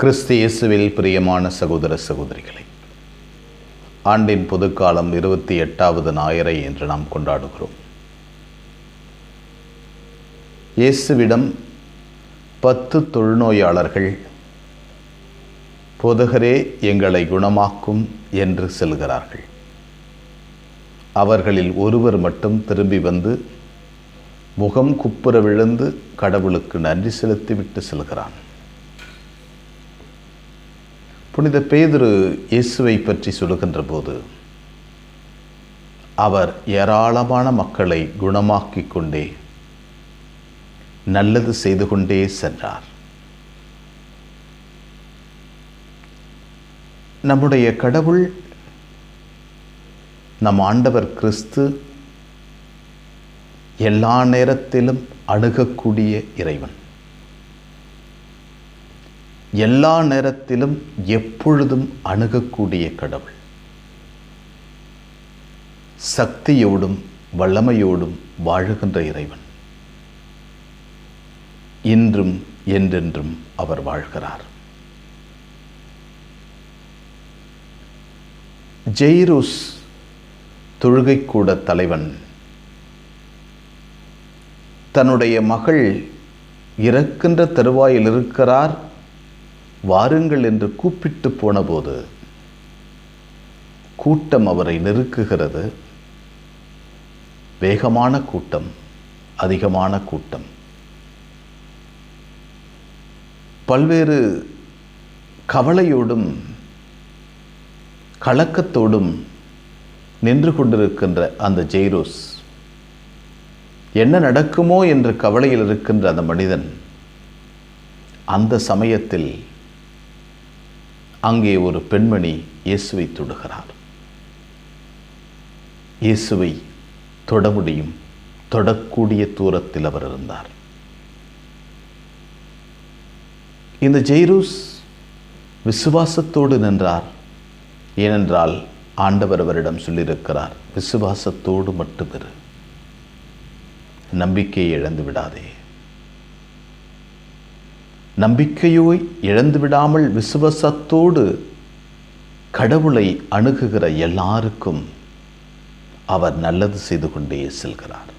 கிறிஸ்து இயேசுவில் பிரியமான சகோதர சகோதரிகளை ஆண்டின் பொதுக்காலம் இருபத்தி எட்டாவது ஞாயிறை என்று நாம் கொண்டாடுகிறோம். இயேசுவிடம் பத்து தொழுநோயாளர்கள் போதகரே எங்களை குணமாக்கும் என்று செல்கிறார்கள். அவர்களில் ஒருவர் மட்டும் திரும்பி வந்து முகம் குப்புற விழுந்து கடவுளுக்கு நன்றி செலுத்திவிட்டு செல்கிறான். புனித பேதுரு இயேசுவை பற்றி சொல்லுகின்ற போது அவர் ஏராளமான மக்களை குணமாக்கிக் கொண்டே நல்லது செய்து கொண்டே சென்றார். நம்முடைய கடவுள் நம் ஆண்டவர் கிறிஸ்து எல்லா நேரத்திலும் அணுகக்கூடிய இறைவன். எல்லா நேரத்திலும் எப்பொழுதும் அணுகக்கூடிய கடவுள். சக்தியோடும் வல்லமையோடும் வாழுகின்ற இறைவன். இன்றும் என்றென்றும் அவர் வாழ்கிறார். ஜெய்ரூஸ் தொழுகைக்கூட தலைவன் தன்னுடைய மகள் இறக்கின்ற தருவாயில் இருக்கிறார் வாருங்கள் என்று கூப்பிட்டு போனபோது கூட்டம் அவரை நெருக்குகிறது. வேகமான கூட்டம் அதிகமான கூட்டம். பல்வேறு கவலையோடும் கலக்கத்தோடும் நின்று கொண்டிருக்கின்ற அந்த ஜெய்ரோஸ் என்ன நடக்குமோ என்ற கவலையில் இருக்கின்ற அந்த மனிதன் அந்த சமயத்தில் அங்கே ஒரு பெண்மணி இயேசுவை தொடுகிறார். இயேசுவை தொட முடியும் தொடக்கூடிய தூரத்தில் அவர் இருந்தார். இந்த ஜெய்ரூஸ் விசுவாசத்தோடு நின்றார். ஏனென்றால் ஆண்டவர் அவரிடம் சொல்லியிருக்கிறார் விசுவாசத்தோடு மட்டும் இரு நம்பிக்கையை இழந்து விடாதே. நம்பிக்கையோ இழந்து விடாமல் விசுவாசத்தோடு கடவுளை அணுகுகிற எல்லாருக்கும் அவர் நல்லது செய்து கொண்டே செல்கிறார்.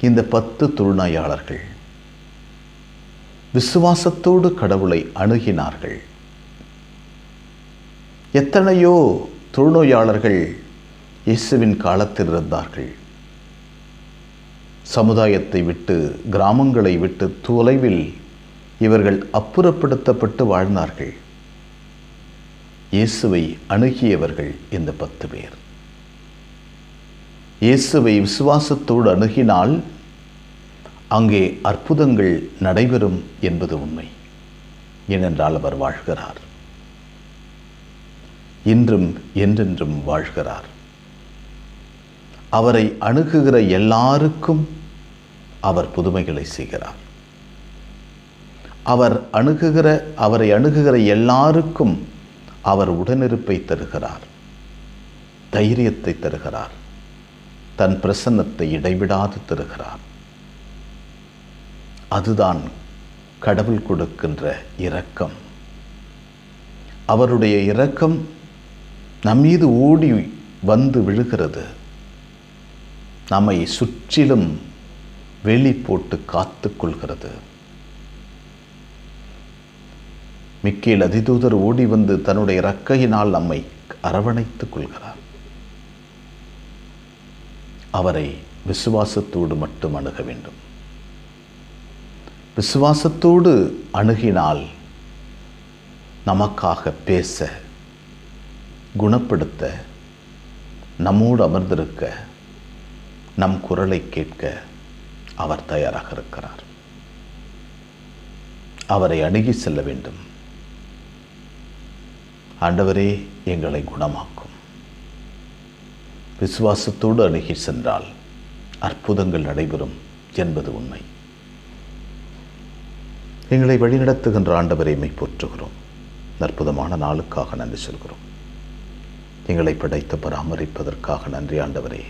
இந்த பத்து தொழுநோயாளர்கள் விசுவாசத்தோடு கடவுளை அணுகினார்கள். எத்தனையோ தொழுநோயாளர்கள் இயேசுவின் காலத்தில் இருந்தார்கள். சமுதாயத்தை விட்டு கிராமங்களை விட்டு தொலைவில் இவர்கள் அப்புறப்படுத்தப்பட்டு வாழ்ந்தார்கள். இயேசுவை அணுகியவர்கள் இந்த பத்து பேர். இயேசுவை விசுவாசத்தோடு அணுகினால் அங்கே அற்புதங்கள் நடைபெறும் என்பது உண்மை. ஏனென்றால் அவர் வாழ்கிறார். இன்றும் என்றென்றும் வாழ்கிறார். அவரை அணுகுகிற எல்லாருக்கும் அவர் புதுமைகளை செய்கிறார். அவர் அணுகுகிற அவரை அணுகுகிற எல்லாருக்கும் அவர் உடனிருப்பை தருகிறார். தைரியத்தை தருகிறார். தன் பிரசன்னத்தை இடைவிடாது தருகிறார். அதுதான் கடவுள் கொடுக்கின்ற இரக்கம். அவருடைய இரக்கம் நம்மீது ஓடி வந்து விழுகிறது. நம்மை சுற்றிலும் வெளி போட்டு காத்து கொள்கிறது. மிக்கேல் அதிதூதர் ஓடி வந்து தன்னுடைய இறக்கையினால் நம்மை அரவணைத்துக் கொள்கிறார். அவரை விசுவாசத்தோடு மட்டும் அணுக வேண்டும். விசுவாசத்தோடு அணுகினால் நமக்காக பேச குணப்படுத்த நம்மோடு அமர்ந்திருக்க நம் குரலை கேட்க அவர் தயாராக இருக்கிறார். அவரை அணுகி செல்ல வேண்டும். ஆண்டவரே எங்களை குணமாக்கும். விசுவாசத்தோடு அணுகி சென்றால் அற்புதங்கள் நடைபெறும் என்பது உண்மை. எங்களை வழிநடத்துகின்ற ஆண்டவரை மை போற்றுகிறோம். அற்புதமான நாளுக்காக நன்றி சொல்கிறோம். எங்களை படைத்து பராமரிப்பதற்காக நன்றி ஆண்டவரே.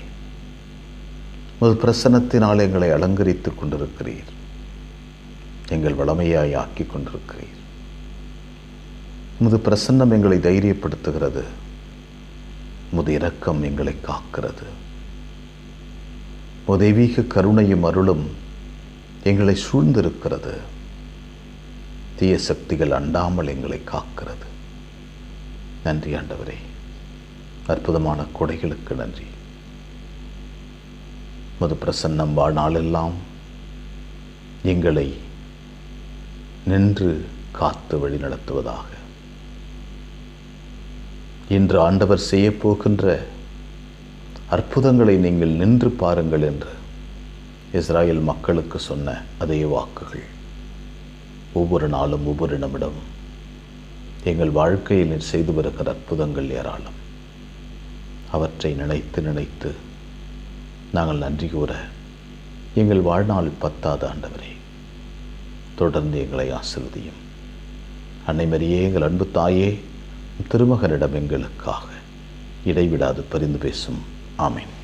உமது பிரசன்னத்தினால் எங்களை அலங்கரித்துக் கொண்டிருக்கிறீர். எங்கள் வளமையாய் ஆக்கி கொண்டிருக்கிறீர். உமது பிரசன்னம் எங்களை தைரியப்படுத்துகிறது. உமது இரக்கம் எங்களை காக்கிறது. உமது தெய்வீக கருணையும் அருளும் எங்களை சூழ்ந்திருக்கிறது. தீய சக்திகள் அண்டாமல் எங்களை காக்கிறது. நன்றி ஆண்டவரே. அற்புதமான கொடைகளுக்கு நன்றி. மது பிரசன்னம் வாழ்நாளெல்லாம் எங்களை நின்று காத்து வழி நடத்துவதாக. இன்று ஆண்டவர் செய்யப் போகின்ற அற்புதங்களை நீங்கள் நின்று பாருங்கள் என்று இஸ்ராயல் மக்களுக்கு சொன்ன அதே வாக்குகள். ஒவ்வொரு நாளும் ஒவ்வொரு நிமிடமும் எங்கள் வாழ்க்கையில் செய்து வருகிற அற்புதங்கள் ஏராளம். அவற்றை நினைத்து நினைத்து நாங்கள் நன்றி கூற எங்கள் வாழ்நாள் பத்தாத ஆண்டவரே தொடர்ந்து எங்களை ஆசிர்வதியும். அன்னை மரியே எங்கள் அன்பு தாயே திருமகனிடம் எங்களுக்காக இடைவிடாது பரிந்து பேசும். ஆமீன்.